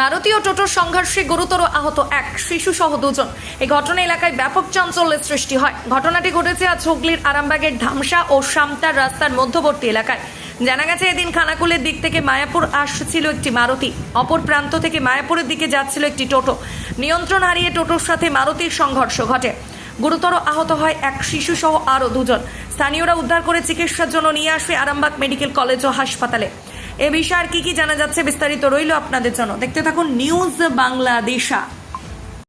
মারুতি ও টোটোর সংঘর্ষে গুরুতর আহত এক শিশু সহ দুজন। এই ঘটনা এলাকায় ব্যাপক চাঞ্চল্যের সৃষ্টি হয়। ঘটনাটি ঘটেছে আজ হুগলির আরামবাগের ধামসা ও সামতার রাস্তার মধ্যবর্তী এলাকায়। জানা গেছে, এদিন খানাকুলের দিক থেকে মায়াপুর আসছিল একটি মারুতি। অপর প্রান্ত থেকে মায়াপুরের দিকে যাচ্ছিল একটি টোটো। নিয়ন্ত্রণ হারিয়ে টোটোর সাথে মারুতির সংঘর্ষ ঘটে। গুরুতর আহত হয় এক শিশু সহ আরও দুজন। স্থানীয়রা উদ্ধার করে চিকিৎসার জন্য নিয়ে আসে আরামবাগ মেডিকেল কলেজ ও হাসপাতালে। এ বিষয়ে আর কি কি জানা যাচ্ছে বিস্তারিত রইল আপনাদের জন্য। দেখতে থাকুন নিউজ বাংলাদেশা।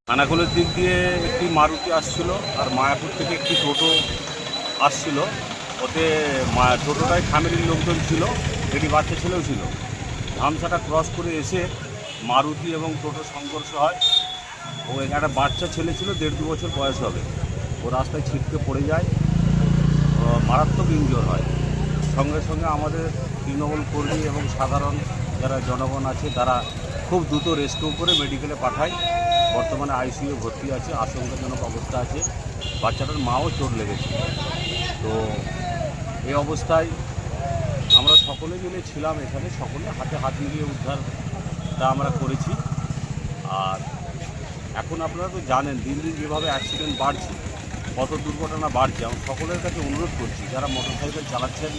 খানাকুলের দিক দিয়ে একটি মারুতি আসছিল, আর মায়াপুর থেকে একটি টোটো আসছিল। ওতে টোটোটায় ফ্যামিলির লোকজন ছিল একটি বাচ্চা ছেলেও ছিল। ধামসাটা ক্রস করে এসে মারুতি এবং টোটো সংঘর্ষ হয়। ও একটা বাচ্চা ছেলে ছিল, দেড় দু বছর বয়স হবে। ও রাস্তায় ছিটকে পড়ে যায়। মারাত্মক ইনজোর হয়। সঙ্গে সঙ্গে আমাদের তৃণমূল কর্মী এবং সাধারণ যারা জনগণ আছে, তারা খুব দ্রুত রেস্কিউ করে মেডিকেলে পাঠায়। বর্তমানে আইসিইউ ভর্তি আছে, আশঙ্কাজনক অবস্থা আছে। বাচ্চাটার মাও চোট লেগেছে। তো এই অবস্থায় আমরা সকলে মিলে ছিলাম এখানে, সকলে হাতে হাত মিলিয়ে উদ্ধারটা আমরা করেছি। আর এখন আপনারা তো জানেন, দিন দিন যেভাবে অ্যাক্সিডেন্ট বাড়ছে কত দুর্ঘটনা বাড়ছে আমি সকলের কাছে অনুরোধ করছি যারা মোটর সাইকেল চালাচ্ছেন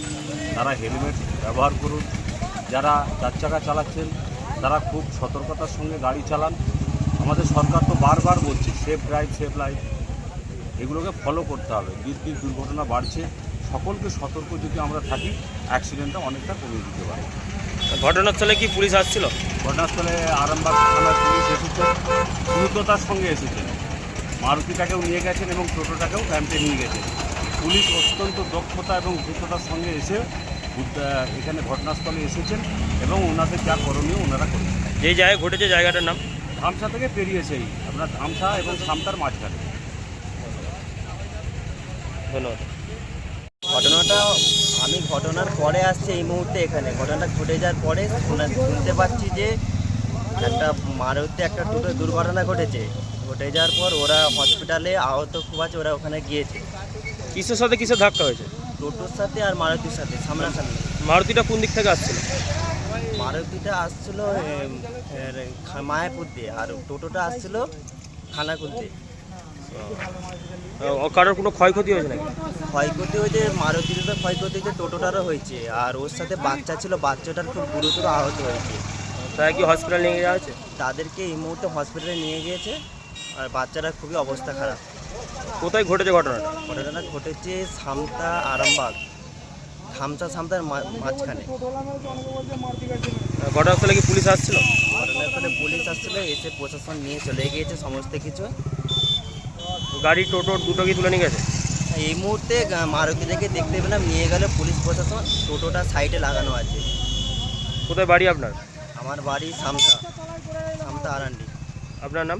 তারা হেলমেট ব্যবহার করুন যারা চার চাকা চালাচ্ছেন তারা খুব সতর্কতার সঙ্গে গাড়ি চালান। আমাদের সরকার তো বারবার বলছে সেফ ড্রাইভ সেফ লাইফ এগুলোকে ফলো করতে হবে। দিন দিন দুর্ঘটনা বাড়ছে সকলকে সতর্ক যদি আমরা থাকি অ্যাক্সিডেন্টটা অনেকটা কমিয়ে দিতে পারে। ঘটনাস্থলে কি পুলিশ আসছিল? ঘটনাস্থলে আরামবাগ থানার পুলিশ এসেছে দ্রুততার সঙ্গে এসেছেন মারুতিটাকেও নিয়ে গেছেন এবং টোটোটাকেও ক্যাম্পে নিয়ে গেছেন। পুলিশ অত্যন্ত দক্ষতা এবং দ্রুততার সঙ্গে এসে এখানে ঘটনাস্থলে এসেছেন এবং ওনাদের যা করণীয় ওনারা করেছেন। যেই জায়গায় ঘটেছে জায়গাটার নাম? ধামসা থেকে পেরিয়েছেই আপনার ধামসা এবং সামতার মাঝখানে। ধন্যবাদ। ঘটনাটা আমি ঘটনার পরে আসছি এই মুহূর্তে এখানে। ঘটনাটা ঘটে যাওয়ার পরে শোনা- শুনতে পাচ্ছি যে একটা মারুতি একটা টোটো দুর্ঘটনা ঘটেছে। ঘটে যাওয়ার পর ওরা হসপিটালে আহত খুব আছে ওরা ওখানে গিয়েছে। কিসের সাথে কিসের ধাক্কা হয়েছে? টোটোর সাথে আর মারুতির সাথে সামনাসামনি। মারুতিটা কোন দিক থেকে আসছিল? মারুতিটা আসছিল মায়াপুর দিয়ে আর টোটোটা আসছিল খানাকুল দিয়ে। কারোর কোনো ক্ষয়ক্ষতি হয়েছে নাকি? ক্ষয়ক্ষতি হয়েছে মারুতির তো ক্ষয়ক্ষতি হয়েছে টোটোটারও হয়েছে আর ওর সাথে বাচ্চা ছিল বাচ্চাটার খুব গুরুতর আহত হয়েছে। তারা কি হসপিটাল নিয়ে যাওয়া হয়েছে তাদেরকে এই মুহূর্তে হসপিটালে নিয়ে গিয়েছে। আর বাচ্চারা খুবই অবস্থা খারাপ। কোথায় ঘটেছে ঘটনাটা? ঘটনাটা ঘটেছে সামতা আরামবাগ খামসা সামতার মাঝখানে। ঘটনাস্থলে কি পুলিশ আসছিল? ঘটনার ফলে পুলিশ আসছিল এসে প্রশাসন নিয়ে চলে গিয়েছে সমস্ত কিছু। গাড়ি টোটো দুটো কি তুলে নিয়ে গেছে? এই মুহূর্তে মারুতি মারুতিটাকে দেখতে পেলাম নিয়ে গেল পুলিশ প্রশাসন টোটোটা সাইডে লাগানো আছে। কোথায় বাড়ি আপনার? আমার বাড়ি সামতা সামতা আরান্ডি। আপনার নাম?